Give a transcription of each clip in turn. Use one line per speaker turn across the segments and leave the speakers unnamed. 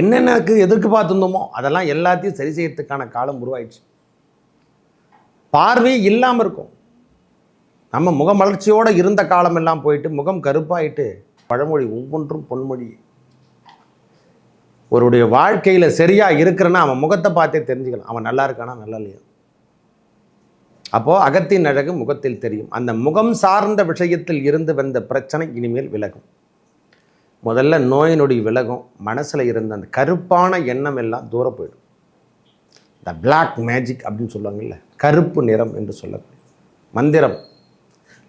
என்னென்னக்கு எதிர்க்கு பார்த்துருந்தோமோ அதெல்லாம் எல்லாத்தையும் சரி செய்யறதுக்கான காலம் உருவாயிடுச்சு. பார்வை இல்லாமல் இருக்கும். நம்ம முகமலர்ச்சியோடு இருந்த காலம் எல்லாம் போயிட்டு முகம் கருப்பாயிட்டு பழமொழி ஒவ்வொன்றும் பொன்மொழி. ஒருடைய வாழ்க்கையில் சரியாக இருக்கிறன்னா அவன் முகத்தை பார்த்தே தெரிஞ்சுக்கலாம் அவன் நல்லா இருக்கானா நல்லா இல்லையா? அப்போது அகத்தின் அழகு முகத்தில் தெரியும். அந்த முகம் சார்ந்த விஷயத்தில் இருந்து வந்த பிரச்சனை இனிமேல் விலகும். முதல்ல நோய் நொடி விலகும் மனசில் இருந்த அந்த கருப்பான எண்ணம் எல்லாம் தூர போயிடும். இந்த பிளாக் மேஜிக் அப்படின்னு சொல்லுவாங்கல்ல கருப்பு நிறம் என்று சொல்லக்கூடிய மந்திரம்.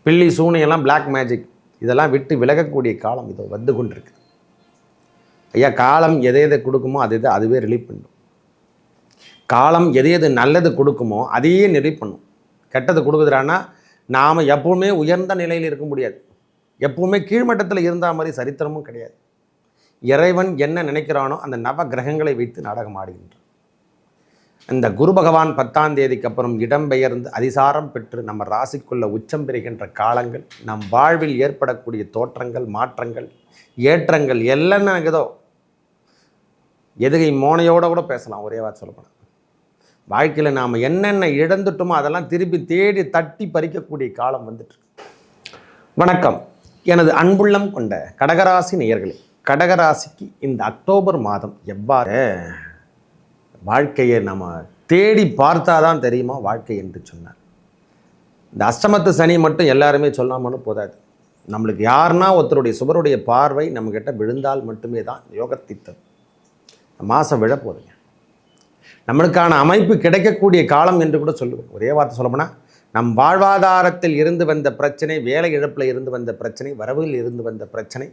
பில்லி சூனியெல்லாம் பிளாக் மேஜிக் இதெல்லாம் விட்டு விலகக்கூடிய காலம் இதை வந்து கொண்டிருக்கு. ஐயா காலம் எதை எதை கொடுக்குமோ அதை எதை அதுவே ரிலீவ் பண்ணும். காலம் எது எது நல்லது கொடுக்குமோ அதையே நிறைவு பண்ணும். கெட்டது கொடுக்குதுறான்னா நாம் எப்பவுமே உயர்ந்த நிலையில் இருக்க முடியாது. எப்பவுமே கீழ்மட்டத்தில் இருந்தால் மாதிரி சரித்திரமும் கிடையாது. இறைவன் என்ன நினைக்கிறானோ அந்த நவ கிரகங்களை வைத்து நாடகம் ஆடுகின்றான். இந்த குரு பகவான் பத்தாம் தேதிக்கு அப்புறம் இடம்பெயர்ந்து அதிசாரம் பெற்று நம்ம ராசிக்குள்ள உச்சம் பெறுகின்ற காலங்கள் நம் வாழ்வில் ஏற்படக்கூடிய தோற்றங்கள் மாற்றங்கள் ஏற்றங்கள் எல்லாம் ஏதோ எதுகை மோனையோட கூட பேசலாம் ஒரே வார்த்தை சொல்லப்போனால் வாழ்க்கையில் நாம் என்னென்ன இழந்துட்டோமோ அதெல்லாம் திருப்பி தேடி தட்டி பறிக்கக்கூடிய காலம் வந்துட்டு வணக்கம். எனது அன்புள்ளம் கொண்ட கடகராசி நேயர்களே கடகராசிக்கு இந்த அக்டோபர் மாதம் எவ்வாறு வாழ்க்கையை நம்ம தேடி பார்த்தாதான் தெரியுமா? வாழ்க்கை என்று சொன்னார். இந்த அஷ்டமத்து சனி மட்டும் எல்லாருமே சொல்லாமலும் போதாது. நம்மளுக்கு யாருன்னா ஒருத்தருடைய சுவருடைய பார்வை நம்மக்கிட்ட விழுந்தால் மட்டுமே தான் யோகத்தை தரும். மாதம் விழ போதுங்க நம்மளுக்கான அமைப்பு கிடைக்கக்கூடிய காலம் என்று கூட சொல்லுவேன். ஒரே வார்த்தை சொல்லப்போனால் நம் வாழ்வாதாரத்தில் இருந்து வந்த பிரச்சனை வேலை இழப்பில் இருந்து வந்த பிரச்சனை வரவில் இருந்து வந்த பிரச்சனை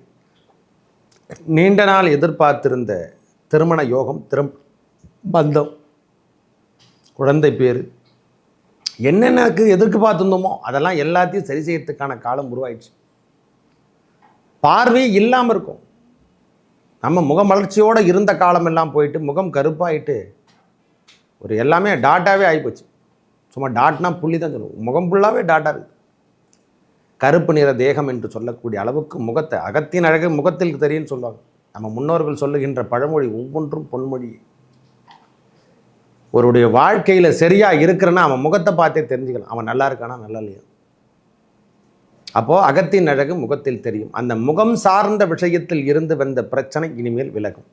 நீண்ட நாள் எதிர்பார்த்திருந்த திருமண யோகம் திரும் பந்தம் குழந்தை பேர் என்னென்னக்கு எதிர்க்கு பார்த்துருந்தோமோ அதெல்லாம் எல்லாத்தையும் சரி செய்யறதுக்கான காலம் உருவாயிடுச்சு. பார்வை இல்லாமல் இருக்கும். நம்ம முகமலர்ச்சியோடு இருந்த காலமெல்லாம் போயிட்டு முகம் கருப்பாயிட்டு ஒரு எல்லாமே டாட்டாவே ஆகிப்போச்சு சும்மா டாட்னா புள்ளி தான் சொல்லுவோம். முகம் ஃபுல்லாகவே டாட்டா இருக்குது கருப்பு நிற தேகம் என்று சொல்லக்கூடிய அளவுக்கு முகத்தை அகத்தின் அழகு முகத்தில் தெரியும்னு சொல்லுவாங்க. நம்ம முன்னோர்கள் சொல்லுகின்ற பழமொழி ஒவ்வொன்றும் பொன்மொழி. ஒருடைய வாழ்க்கையில் சரியாக இருக்கிறன்னா அவன் முகத்தை பார்த்தே தெரிஞ்சுக்கலாம். அவன் நல்லா இருக்கானா நல்லா இல்லையா? அப்போது அகத்தின் அழகு முகத்தில் தெரியும். அந்த முகம் சார்ந்த விஷயத்தில் இருந்து வந்த பிரச்சனை இனிமேல் விலகும்.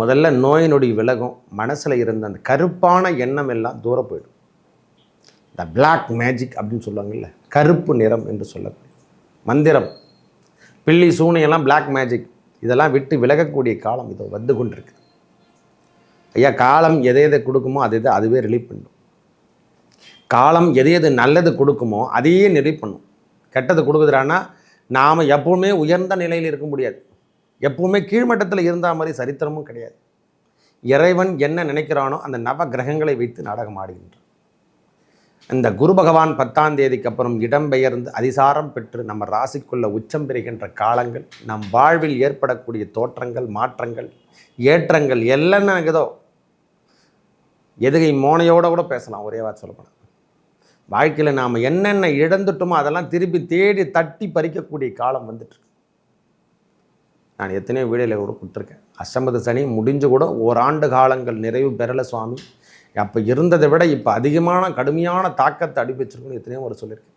முதல்ல நோயினுடைய விலகும். மனசில் இருந்த அந்த கருப்பான எண்ணம் எல்லாம் தூர போயிடும். இந்த பிளாக் மேஜிக் அப்படின்னு சொல்லுவாங்கல்ல கருப்பு நிறம் என்று சொல்லக்கூடிய மந்திரம். பில்லி சூனியெல்லாம் பிளாக் மேஜிக் இதெல்லாம் விட்டு விலகக்கூடிய காலம் இதோ வந்து கொண்டிருக்கு ஐயா காலம் எதை எதை கொடுக்குமோ அதை எதை அதுவே ரிலீவ் பண்ணும். காலம் எது எது நல்லது கொடுக்குமோ அதையே நிறைவு பண்ணும். கெட்டது கொடுக்குறான்னா நாம் எப்பவுமே உயர்ந்த நிலையில் இருக்க முடியாது. எப்பவுமே கீழ்மட்டத்தில் இருந்தால் மாதிரி சரித்திரமும் கிடையாது. இறைவன் என்ன நினைக்கிறானோ அந்த நவ கிரகங்களை வைத்து நாடகம் ஆடுகின்றான். இந்த குரு பகவான் பத்தாம் தேதிக்கு அப்புறம் இடம்பெயர்ந்து அதிசாரம் பெற்று நம்ம ராசிக்குள்ள உச்சம் பெறுகின்ற காலங்கள் நம் வாழ்வில் ஏற்படக்கூடிய தோற்றங்கள் மாற்றங்கள் ஏற்றங்கள் எல்லாம் ஏதோ எதுகை மோனையோட கூட பேசலாம் ஒரே வார்த்தை சொல்லப்போனால் வாழ்க்கையில் நாம் என்னென்ன இழந்துட்டோமோ அதெல்லாம் திருப்பி தேடி தட்டி பறிக்கக்கூடிய காலம் வந்துட்டு நான் எத்தனையோ வீடியோவில் கூட கொடுத்துருக்கேன். அஷ்டமத சனி முடிஞ்சு கூட ஓராண்டு காலங்கள் நிறைவு பெறலை சுவாமி. அப்போ இருந்ததை விட இப்போ அதிகமான கடுமையான தாக்கத்தை அடிப்பிச்சிருக்குன்னு எத்தனையோ ஒரு சொல்லியிருக்கேன்.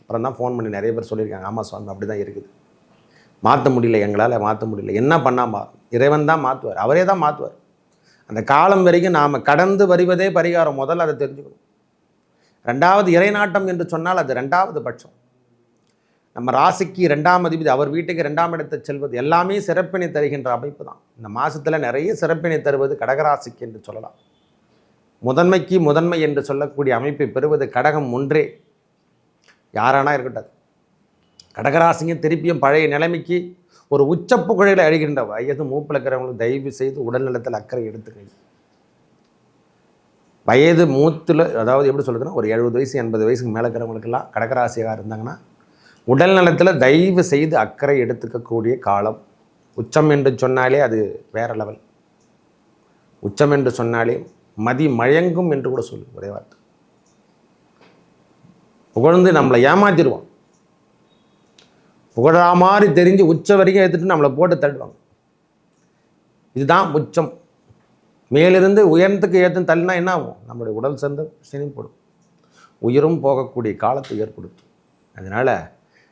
அப்புறம் தான் ஃபோன் பண்ணி நிறைய பேர் சொல்லியிருக்காங்க ஆமாம் சுவாமி அப்படி தான் இருக்குது. மாற்ற முடியல எங்களால் மாற்ற முடியல. என்ன பண்ணால் இறைவன் தான் மாற்றுவார் அவரே தான் மாற்றுவார் அந்த காலம் வரைக்கும் நாம் கடந்து வருவதே பரிகாரம். முதல்ல அதை தெரிஞ்சுக்கணும். ரெண்டாவது இறைநாட்டம் என்று சொன்னால் அது ரெண்டாவது பட்சம். நம்ம ராசிக்கு ரெண்டாம் அதிபதி அவர் வீட்டுக்கு ரெண்டாம் இடத்தை செல்வது எல்லாமே சிறப்பினை தருகின்ற அமைப்பு தான். இந்த மாதத்தில் நிறைய சிறப்பினை தருவது கடகராசிக்கு என்று சொல்லலாம். முதன்மைக்கு முதன்மை என்று சொல்லக்கூடிய அமைப்பை பெறுவது கடகம் ஒன்றே. யாரானா இருக்கட்டும். கடகராசிங்க திருப்பியும் பழைய நிலைமைக்கு ஒரு உச்ச புகழில் அழிகின்ற வயது மூப்பில் இருக்கிறவங்களுக்கு தயவு செய்து உடல்நலத்தில் அக்கறை எடுத்துக்கங்க. வயது மூத்தில் அதாவது எப்படி சொல்லுதுன்னா ஒரு எழுபது வயசு எண்பது வயசுக்கு மேலே இருக்கிறவங்களுக்கெல்லாம் கடகராசியாக இருந்தாங்கன்னா உடல் நலத்தில் தயவு செய்து அக்கறை எடுத்துக்கக்கூடிய காலம். உச்சம் என்று சொன்னாலே அது வேற லெவல் உச்சம் என்று சொன்னாலே மதி மயங்கும் என்று கூட சொல்லு ஒரே வார்த்தை. புகழ்ந்து நம்மளை ஏமாத்திடுவான். புகழா மாதிரி தெரிஞ்சு உச்ச வரைக்கும் எடுத்துகிட்டு நம்மளை போட்டு தள்ளுவாங்க. இதுதான் உச்சம். மேலிருந்து உயரத்துக்கு ஏற்றும் தள்ளினா என்ன ஆகும்? நம்மளுடைய உடல் சேர்ந்து சினிப்படும் உயிரும் போகக்கூடிய காலத்தை ஏற்படுத்தும். அதனால்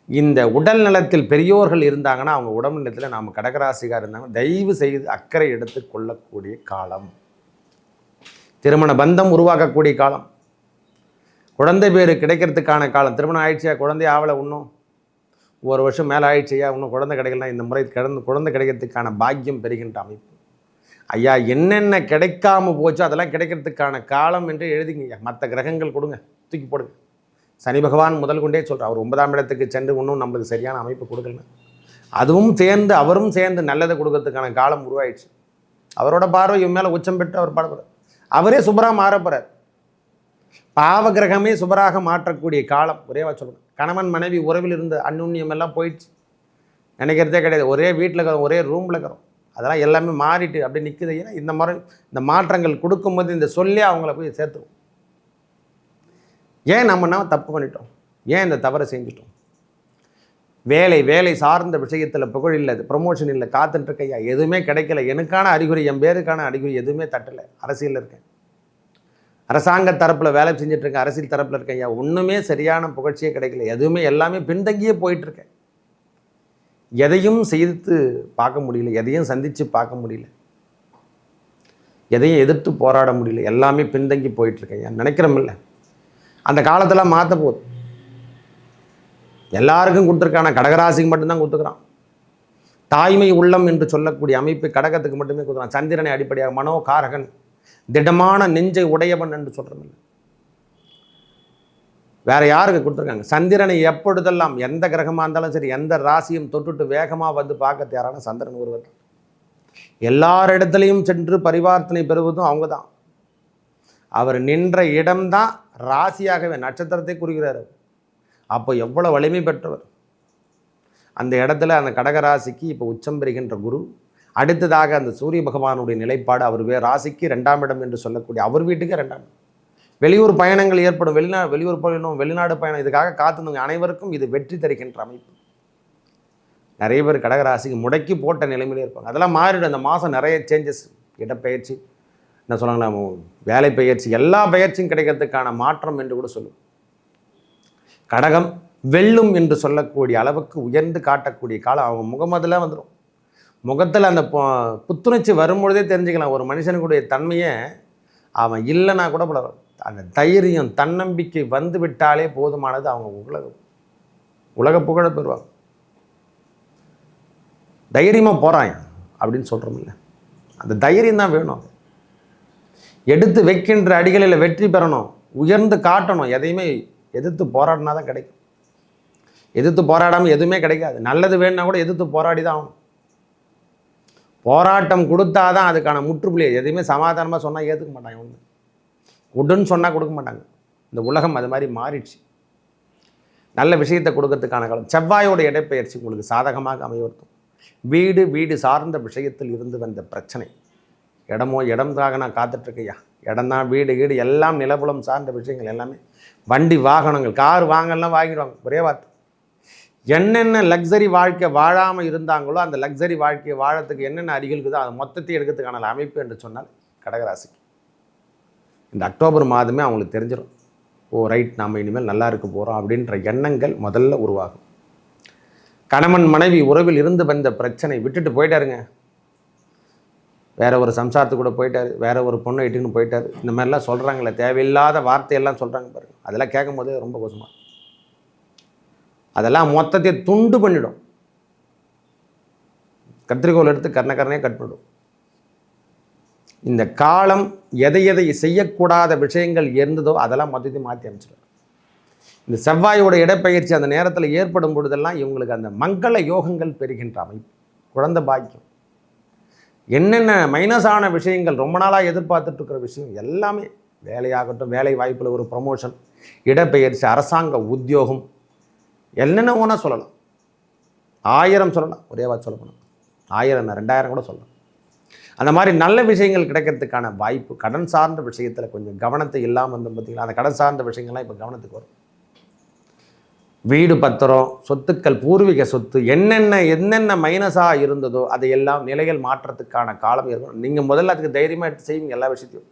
இந்த உடல் நலத்தில் பெரியோர்கள் இருந்தாங்கன்னா அவங்க உடம்பு நலத்தில் நாம் கடகராசிகார் இருந்தாங்கன்னா தயவு செய்து அக்கறை எடுத்து கொள்ளக்கூடிய காலம். திருமண பந்தம் உருவாக்கக்கூடிய காலம். குழந்தை பேர் கிடைக்கிறதுக்கான காலம். திருமணம் ஆயிடுச்சியா குழந்தை ஆவலை இன்னும் ஒரு வருஷம் மேலே ஆயிடுச்சியா? இன்னும் குழந்தை கிடைக்கலாம் இந்த முறை கிடந்து குழந்தை கிடைக்கிறதுக்கான பாக்கியம் பெறுகின்ற அமைப்பு. ஐயா என்னென்ன கிடைக்காம போச்சோ அதெல்லாம் கிடைக்கிறதுக்கான காலம் என்று எழுதிங்க மற்ற கிரகங்கள் கொடுங்க. தூக்கி போடுங்க. சனி பகவான் முதல் கொண்டே சொல்கிறார் அவர் ஒன்பதாம் இடத்துக்கு சென்று இன்னும் நம்மளுக்கு சரியான அமைப்பு கொடுக்கல அதுவும் சேர்ந்து அவரும் சேர்ந்து நல்லதை கொடுக்கறதுக்கான காலம் உருவாயிடுச்சு. அவரோட பார்வை இவன் மேலே உச்சம் பெற்று அவர் பாடுபடுறார் அவரே சுபராக மாறப்படுறார் பாவ கிரகமே சுபராக மாற்றக்கூடிய காலம். ஒரேவா சொல்லணும் கணவன் மனைவி உறவில் இருந்த அந்நுண்ணியம் எல்லாம் போயிடுச்சு. நினைக்கிறதே கிடையாது. ஒரே வீட்டில் இருக்கிறோம் ஒரே ரூமில் இருக்கிறோம். அதெல்லாம் எல்லாமே மாறிட்டு அப்படி நிற்குது ஏன்னா இந்த மாதிரி இந்த மாற்றங்கள் கொடுக்கும்போது இந்த சொல்லே அவங்கள போய் சேர்த்துரும். ஏன் நம்ம நம்ம தப்பு பண்ணிட்டோம்? ஏன் இந்த தவறை செஞ்சிட்டோம்? வேலை வேலை சார்ந்த விஷயத்தில் புகழ் இல்லை ப்ரொமோஷன் இல்லை காத்துட்டு ஐயா எதுவுமே கிடைக்கல. எனக்கான அறிகுறி என் பேருக்கான அறிகுறி எதுவுமே தட்டலை. அரசியலில் இருக்கேன். அரசாங்க தரப்பில் வேலை செஞ்சிட்ருக்கேன் அரசியல் தரப்பில் இருக்கேன் ஐயா. ஒன்றுமே சரியான புகழ்ச்சியே கிடைக்கல. எதுவுமே எல்லாமே பின்தங்கியே போயிட்டுருக்கேன் எதையும் செய்து பார்க்க முடியல. எதையும் சந்தித்து பார்க்க முடியல. எதையும் எதிர்த்து போராட முடியல. எல்லாமே பின்தங்கி போயிட்டுருக்கேன் ஐயா. நினைக்கிறோமில்ல அந்த காலத்தில் மாற்ற போகுது எல்லாருக்கும் கொடுத்துருக்கான. கடகராசிக்கு மட்டும்தான் கொடுத்துக்கிறான். தாய்மை உள்ளம் என்று சொல்லக்கூடிய அமைப்பு கடகத்துக்கு மட்டுமே கொடுக்குறான் சந்திரனை அடிப்படையாக மனோகாரகன் திடமான நெஞ்சை உடையவன் என்று சொல்கிறதில்ல வேற யாருக்கு கொடுத்துருக்காங்க? சந்திரனை எப்பொழுதெல்லாம் எந்த கிரகமாக இருந்தாலும் சரி எந்த ராசியும் தொட்டுட்டு வேகமாக வந்து பார்க்க தயாரான சந்திரன் ஒருவர். எல்லாரிடத்துலையும் சென்று பரிவர்த்தனை பெறுவதும் அவங்க தான் அவர் நின்ற இடம்தான் ராசியாகவே நட்சத்திரத்தை குறிக்கிறார். அப்போ எவ்வளோ வலிமை பெற்றவர்? அந்த இடத்துல அந்த கடகராசிக்கு இப்போ உச்சம் பெறுகின்ற குரு அடுத்ததாக அந்த சூரிய பகவானுடைய நிலைப்பாடு அவர் வே ராசிக்கு ரெண்டாம் இடம் என்று சொல்லக்கூடிய அவர் வீட்டுக்கு ரெண்டாம் இடம். வெளியூர் பயணங்கள் ஏற்படும் வெளிநா வெளியூர் பயணம் வெளிநாடு பயணம் இதுக்காக காத்திருந்தவங்க அனைவருக்கும் இது வெற்றி தருகின்ற அமைப்பு. நிறைய பேர் கடகராசிக்கு முடக்கி போட்ட நிலைமையிலே இருப்பாங்க. அதெல்லாம் மாறிடும். அந்த மாதம் நிறைய சேஞ்சஸ் இடப்பெயர்ச்சி என்ன சொல்லுவாங்களா வேலை பயிற்சி எல்லா பயிற்சியும் கிடைக்கிறதுக்கான மாற்றம் என்று கூட சொல்லுவோம். கடகம் வெல்லும் என்று சொல்லக்கூடிய அளவுக்கு உயர்ந்து காட்டக்கூடிய காலம். அவங்க முகமதில் வந்துடும் முகத்தில் அந்த பொ- புத்துணர்ச்சி வரும்பொழுதே தெரிஞ்சுக்கலாம். ஒரு மனுஷனுக்குடைய தன்மையை அவன் இல்லைன்னா கூட பல அந்த தைரியம் தன்னம்பிக்கை வந்து விட்டாலே போதுமானது அவங்க உலக உலக புகழ பெறுவாங்க. தைரியமாக போகிறான் அப்படின்னு சொல்கிறோமில்ல அந்த தைரியம் தான் வேணும். எடுத்து வைக்கின்ற அடிகளில் வெற்றி பெறணும். உயர்ந்து காட்டணும். எதையுமே எதிர்த்து போராடினா தான் கிடைக்கும். எதிர்த்து போராடாமல் எதுவுமே கிடைக்காது. நல்லது வேணும்னா கூட எதிர்த்து போராடி தான் ஆகும் போராட்டம் கொடுத்தா தான் அதுக்கான முற்றுப்புள்ளி. எதையுமே சமாதானமாக சொன்னால் ஏற்றுக்க மாட்டாங்க ஒன்று உடுன்னு சொன்னால் கொடுக்க மாட்டாங்க. இந்த உலகம் அது மாதிரி மாறிடுச்சு. நல்ல விஷயத்தை கொடுக்கறதுக்கான காலம். செவ்வாயோட இடப்பெயர்ச்சி உங்களுக்கு சாதகமாக அமையவர்த்தும். வீடு வீடு சார்ந்த விஷயத்தில் இருந்து வந்த பிரச்சனை. இடமோ இடம்தாக நான் காத்துட்ருக்கையா இடம் தான் வீடு வீடு எல்லாம் நிலபுலம் சார்ந்த விஷயங்கள் எல்லாமே. வண்டி வாகனங்கள் கார் வாங்கலாம் வாங்கிடுவாங்க. ஒரே வார்த்தை. என்னென்ன லக்ஸரி வாழ்க்கை வாழாமல் இருந்தாங்களோ அந்த லக்ஸரி வாழ்க்கையை வாழறதுக்கு என்னென்ன அருகில் இருக்குதோ அதை மொத்தத்தை எடுக்கிறதுக்கான அமைப்பு என்று சொன்னால் கடகராசிக்கு. இந்த அக்டோபர் மாதமே அவங்களுக்கு தெரிஞ்சிடும் ஓ ரைட் நாம் இனிமேல் நல்லா இருக்க போகிறோம் அப்படின்ற எண்ணங்கள் முதல்ல உருவாகும். கணவன் மனைவி உறவில் இருந்து வந்த பிரச்சனை விட்டுட்டு போயிட்டாருங்க. வேற ஒரு சம்சாரத்துக்கு கூட போயிட்டாரு வேற ஒரு பொண்ணை இட்டுன்னு போயிட்டாரு. இந்த மாதிரிலாம் சொல்கிறாங்களே தேவையில்லாத வார்த்தையெல்லாம் சொல்கிறாங்க பாருங்கள் அதெல்லாம் கேட்கும் போதே ரொம்ப கோசமாக அதெல்லாம் மொத்தத்தை துண்டு பண்ணிடும். கத்திரிக்கோல் எடுத்து கர்ணக்கரனே கட் பண்ணிடும். இந்த காலம் எதை எதை செய்யக்கூடாத விஷயங்கள் இருந்ததோ அதெல்லாம் மொத்தத்தையும் மாற்றி அமைச்சிடும். இந்த செவ்வாயோட இடப்பெயர்ச்சி அந்த நேரத்தில் ஏற்படும் பொழுதெல்லாம் இவங்களுக்கு அந்த மங்கள யோகங்கள் பெறுகின்ற அமைப்பு. குழந்தை பாக்கியம். என்னென்ன மைனஸான விஷயங்கள் ரொம்ப நாளாக எதிர்பார்த்துட்டு இருக்கிற விஷயம் எல்லாமே. வேலையாகட்டும் வேலை வாய்ப்பில் ஒரு ப்ரமோஷன் இடப்பெயர்ச்சி அரசாங்க உத்தியோகம் என்னென்ன ஒன்றா சொல்லலாம். ஆயிரம் சொல்லலாம் ஒரே வார்த்தை சொல்ல ஆயிரம் ரெண்டாயிரம் கூட சொல்லலாம். அந்த மாதிரி நல்ல விஷயங்கள் கிடைக்கிறதுக்கான வாய்ப்பு கடன் சார்ந்த விஷயத்தில் கொஞ்சம் கவனத்தை இல்லாமல் இருந்தோம் பார்த்தீங்களா அந்த கடன் சார்ந்த விஷயங்கள்லாம் இப்போ கவனத்துக்கு வரும். வீடு பத்திரம் சொத்துக்கள் பூர்வீக சொத்து என்னென்ன என்னென்ன மைனஸாக இருந்ததோ அதையெல்லாம் நிலைகள் மாற்றத்துக்கான காலம் இருக்கணும் நீங்கள் முதல்ல அதுக்கு தைரியமாக எடுத்து செய்வீங்க எல்லா விஷயத்தையும்.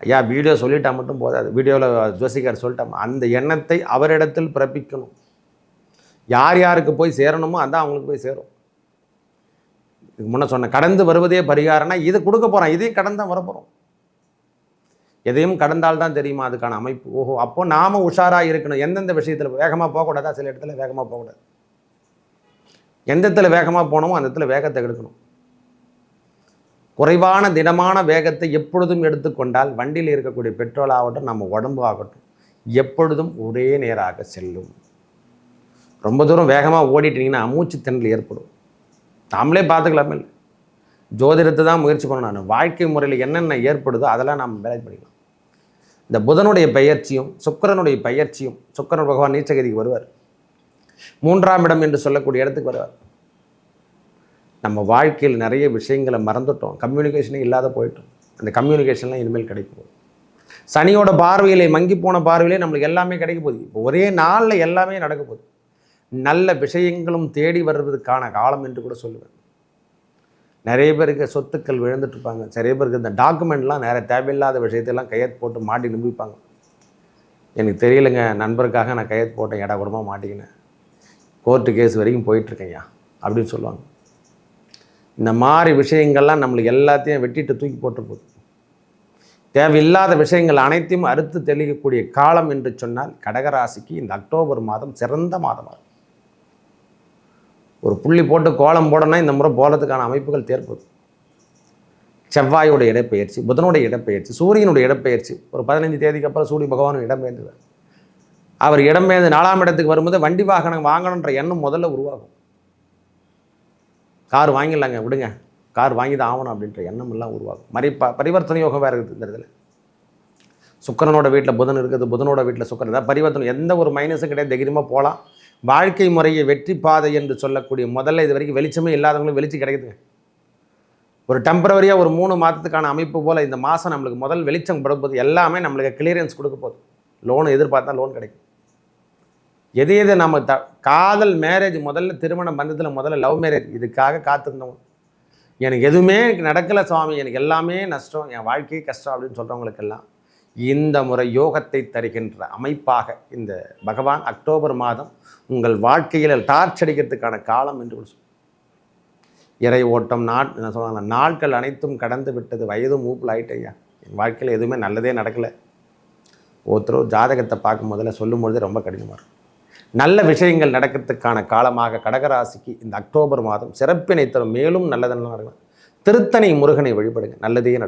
ஐயா வீடியோ சொல்லிட்டா மட்டும் போதாது. வீடியோவில் ஜோசிகார் சொல்லிட்டா அந்த எண்ணத்தை அவரிடத்தில் பிறப்பிக்கணும். யார் யாருக்கு போய் சேரணுமோ அதான் அவங்களுக்கு போய் சேரும். இதுக்கு முன்ன சொன்ன கடந்து வருவதே பரிகாரம்னா இது கொடுக்க போகிறோம் இதையும் கடந்து தான் வரப்போகிறோம் எதையும் கடந்தால் தான் தெரியுமா அதுக்கான அமைப்பு? ஓஹோ அப்போ நாம உஷாராக இருக்கணும். எந்தெந்த விஷயத்தில் வேகமாக போகக்கூடாதா சில இடத்துல வேகமாக போகக்கூடாது. எந்த இடத்துல வேகமாக போனோமோ அந்த இடத்துல வேகத்தை எடுக்கணும் குறைவான திடமான வேகத்தை எப்பொழுதும் எடுத்துக்கொண்டால் வண்டியில் இருக்கக்கூடிய பெட்ரோல் ஆகட்டும் நம்ம உடம்பு ஆகட்டும் எப்பொழுதும் ஒரே நேராக செல்லும். ரொம்ப தூரம் வேகமாக ஓடிட்டீங்கன்னா மூச்சு திணறல் ஏற்படும். நாமளே பார்த்துக்கலாமே. இல்லை ஜோதிடத்தை தான் முயற்சி பண்ணணும். நான் வாழ்க்கை முறையில் என்னென்ன ஏற்படுதோ அதெல்லாம் நாம் வேலை பண்ணிக்கலாம். இந்த புதனுடைய பெயர்ச்சியும் சுக்கிரனுடைய பெயர்ச்சியும் சுக்கிரன் பகவான் நீச்சகதிக்கு வருவார். மூன்றாம் இடம் என்று சொல்லக்கூடிய இடத்துக்கு வருவார். நம்ம வாழ்க்கையில் நிறைய விஷயங்களை மறந்துட்டோம். கம்யூனிகேஷனே இல்லாத போயிட்டோம். அந்த கம்யூனிகேஷன்லாம் இனிமேல் கிடைக்க போகுது. சனியோட பார்வையிலே மங்கி போன பார்வையிலே நம்மளுக்கு எல்லாமே கிடைக்க போகுது. இப்போ ஒரே நாளில் எல்லாமே நடக்க போகுது. நல்ல விஷயங்களும் தேடி வருவதற்கான காலம் என்று கூட சொல்லுவேன். நிறைய பேருக்கு சொத்துக்கள் விழுந்துட்டுருப்பாங்க. நிறைய பேருக்கு இந்த டாக்குமெண்ட்லாம் நிறைய தேவையில்லாத விஷயத்தெல்லாம் கையெழுத்து போட்டு மாட்டி நிரூபிப்பாங்க. எனக்கு தெரியலைங்க நண்பருக்காக நான் கையெழுத்து போட்டேன் ஏடா கூடமாக மாட்டிக்கினேன் கோர்ட்டு கேஸ் வரைக்கும் போயிட்டுருக்கேன்யா அப்படின்னு சொல்லுவாங்க. இந்த மாதிரி விஷயங்கள்லாம் நம்மளுக்கு எல்லாத்தையும் வெட்டிட்டு தூக்கி போட்டு போகுது தேவையில்லாத விஷயங்கள் அனைத்தையும் அறுத்து தெளிக்கக்கூடிய காலம் என்று சொன்னால் கடகராசிக்கு இந்த அக்டோபர் மாதம் சிறந்த மாதமாகும். ஒரு புள்ளி போட்டு கோலம் போடனா இந்த முறை போலத்துக்கான அமைப்புகள் தேர்ப்பது. செவ்வாயோட இடப்பெயர்ச்சி புதனோட இடப்பெயர்ச்சி சூரியனுடைய இடப்பெயர்ச்சி. ஒரு பதினஞ்சு தேதிக்கு அப்புறம் சூரிய பகவானும் இடம்பெயர்ந்துவார் அவர் இடம்பெயர்ந்து நாலாம் இடத்துக்கு வரும்போது வண்டி வாகனம் வாங்கணுன்ற எண்ணம் முதல்ல உருவாகும். கார் வாங்கிடலாங்க விடுங்க. கார் வாங்கி தான் ஆகணும் அப்படின்ற எண்ணம் எல்லாம் உருவாகும். மறி ப பரிவர்த்தனை யோகம் வேறு இருக்குது இந்த இடத்துல. சுக்கரனோட வீட்டில் புதன் இருக்குது புதனோட வீட்டில் சுக்கரன். தான் பரிவர்த்தனை எந்த ஒரு மைனஸும் கிடையாது. தைரியமாக போகலாம் வாழ்க்கை முறையை வெற்றி பாதை என்று சொல்லக்கூடிய முதல்ல இது வரைக்கும் வெளிச்சமே இல்லாதவங்களும் வெளிச்சம் கிடைக்குதுங்க. ஒரு டெம்பரவரியாக ஒரு மூணு மாதத்துக்கான அமைப்பு போல் இந்த மாதம் நம்மளுக்கு முதல் வெளிச்சம் படும்போது எல்லாமே நம்மளுக்கு கிளியரன்ஸ் கொடுக்க போகுது. லோன் எதிர்பார்த்தா லோன் கிடைக்கும். எது எது நம்ம த காதல் மேரேஜ் முதல்ல திருமண பந்தத்தில் முதல்ல லவ் மேரேஜ் இதுக்காக காத்திருந்தவங்க. எனக்கு எதுவுமே நடக்கலை சுவாமி. எனக்கு எல்லாமே நஷ்டம். என் வாழ்க்கையே கஷ்டம் அப்படின்னு சொல்கிறவங்களுக்கெல்லாம் இந்த முறை யோகத்தை தருகின்ற அமைப்பாக இந்த பகவான் அக்டோபர் மாதம் உங்கள் வாழ்க்கையில் டார்ச் அடிக்கிறதுக்கான காலம் என்று கூட சொல்லுவோம். இறை ஓட்டம் நாட் என்ன சொல்லுவாங்க நாட்கள் அனைத்தும் கடந்து விட்டது வயது மூப்பில் ஆயிட்டையா என் வாழ்க்கையில் எதுவுமே நல்லதே நடக்கலை. ஒருத்தரும் ஜாதகத்தை பார்க்கும் முதல்ல சொல்லும் பொழுது ரொம்ப கடினமாக இருக்கும். நல்ல விஷயங்கள் நடக்கிறதுக்கான காலமாக கடகராசிக்கு இந்த அக்டோபர் மாதம் சிறப்பினை தரும். மேலும் நல்லதெல்லாம் நடக்கலாம் திருத்தணி முருகனை வழிபடுங்க. நல்லதே நடக்கும்.